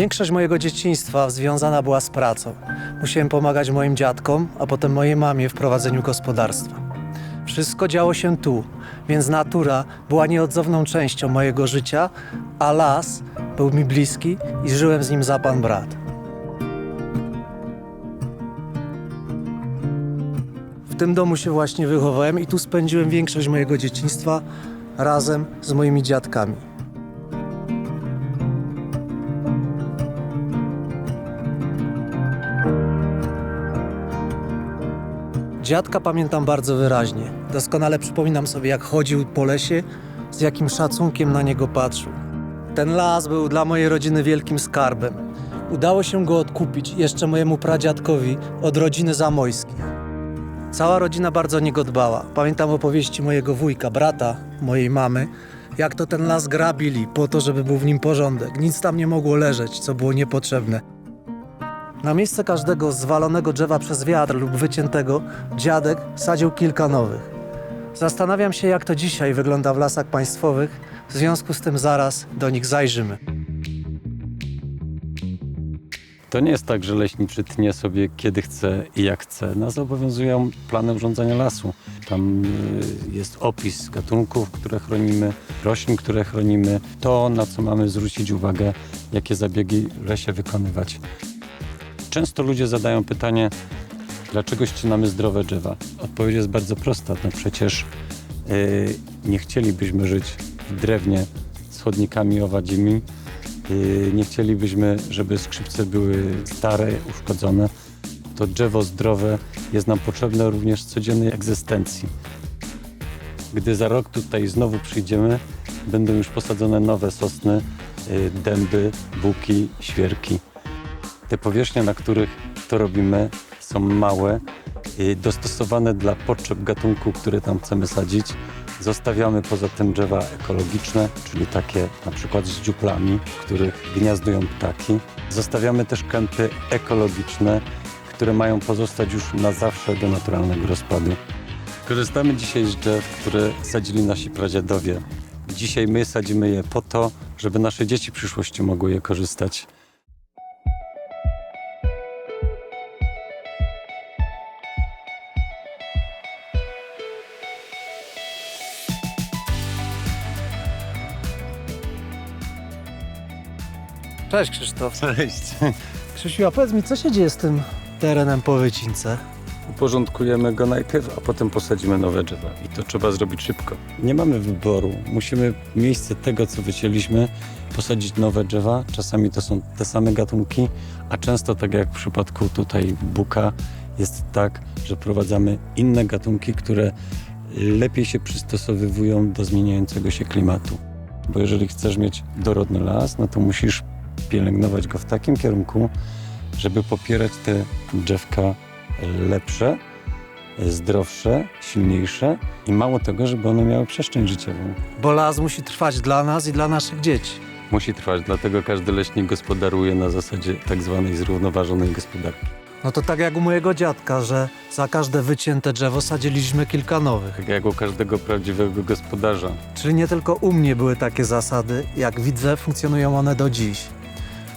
Większość mojego dzieciństwa związana była z pracą. Musiałem pomagać moim dziadkom, a potem mojej mamie w prowadzeniu gospodarstwa. Wszystko działo się tu, więc natura była nieodzowną częścią mojego życia, a las był mi bliski i żyłem z nim za pan brat. W tym domu się właśnie wychowałem i tu spędziłem większość mojego dzieciństwa razem z moimi dziadkami. Dziadka pamiętam bardzo wyraźnie. Doskonale przypominam sobie, jak chodził po lesie, z jakim szacunkiem na niego patrzył. Ten las był dla mojej rodziny wielkim skarbem. Udało się go odkupić jeszcze mojemu pradziadkowi od rodziny Zamojskich. Cała rodzina bardzo o niego dbała. Pamiętam opowieści mojego wujka, brata mojej mamy, jak to ten las grabili po to, żeby był w nim porządek. Nic tam nie mogło leżeć, co było niepotrzebne. Na miejsce każdego zwalonego drzewa przez wiatr lub wyciętego, dziadek sadził kilka nowych. Zastanawiam się, jak to dzisiaj wygląda w lasach państwowych, w związku z tym zaraz do nich zajrzymy. To nie jest tak, że leśniczy tnie sobie kiedy chce i jak chce. Nas obowiązują plany urządzenia lasu. Tam y, jest opis gatunków, które chronimy, roślin, które chronimy, to na co mamy zwrócić uwagę, jakie zabiegi w lesie wykonywać. Często ludzie zadają pytanie, dlaczego ścinamy zdrowe drzewa? Odpowiedź jest bardzo prosta. No przecież y, nie chcielibyśmy żyć w drewnie z chodnikami owadzimi, Yy, Nie chcielibyśmy, żeby skrzypce były stare, uszkodzone. To drzewo zdrowe jest nam potrzebne również w codziennej egzystencji. Gdy za rok tutaj znowu przyjdziemy, będą już posadzone nowe sosny, yy, dęby, buki, świerki. Te powierzchnie, na których to robimy, są małe, yy, dostosowane dla potrzeb gatunku, który tam chcemy sadzić. Zostawiamy poza tym drzewa ekologiczne, czyli takie na przykład z dziuplami, w których gniazdują ptaki. Zostawiamy też kępy ekologiczne, które mają pozostać już na zawsze do naturalnego rozpadu. Korzystamy dzisiaj z drzew, które sadzili nasi pradziadowie. Dzisiaj my sadzimy je po to, żeby nasze dzieci w przyszłości mogły je korzystać. Cześć Krzysztof. Cześć! Krzysiu, a powiedz mi, co się dzieje z tym terenem po wycince? Uporządkujemy go najpierw, a potem posadzimy nowe drzewa. I to trzeba zrobić szybko. Nie mamy wyboru. Musimy w miejsce tego, co wycięliśmy, posadzić nowe drzewa. Czasami to są te same gatunki, a często, tak jak w przypadku tutaj buka, jest tak, że prowadzamy inne gatunki, które lepiej się przystosowywują do zmieniającego się klimatu. Bo jeżeli chcesz mieć dorodny las, no to musisz pielęgnować go w takim kierunku, żeby popierać te drzewka lepsze, zdrowsze, silniejsze i mało tego, żeby one miały przestrzeń życiową. Bo las musi trwać dla nas i dla naszych dzieci. Musi trwać, dlatego każdy leśnik gospodaruje na zasadzie tak zwanej zrównoważonej gospodarki. No to tak jak u mojego dziadka, że za każde wycięte drzewo sadziliśmy kilka nowych. Tak jak u każdego prawdziwego gospodarza. Czyli nie tylko u mnie były takie zasady, jak widzę, funkcjonują one do dziś.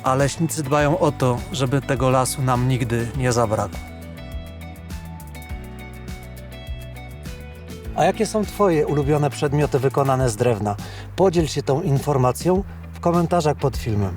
A leśnicy dbają o to, żeby tego lasu nam nigdy nie zabrakło. A jakie są Twoje ulubione przedmioty wykonane z drewna? Podziel się tą informacją w komentarzach pod filmem.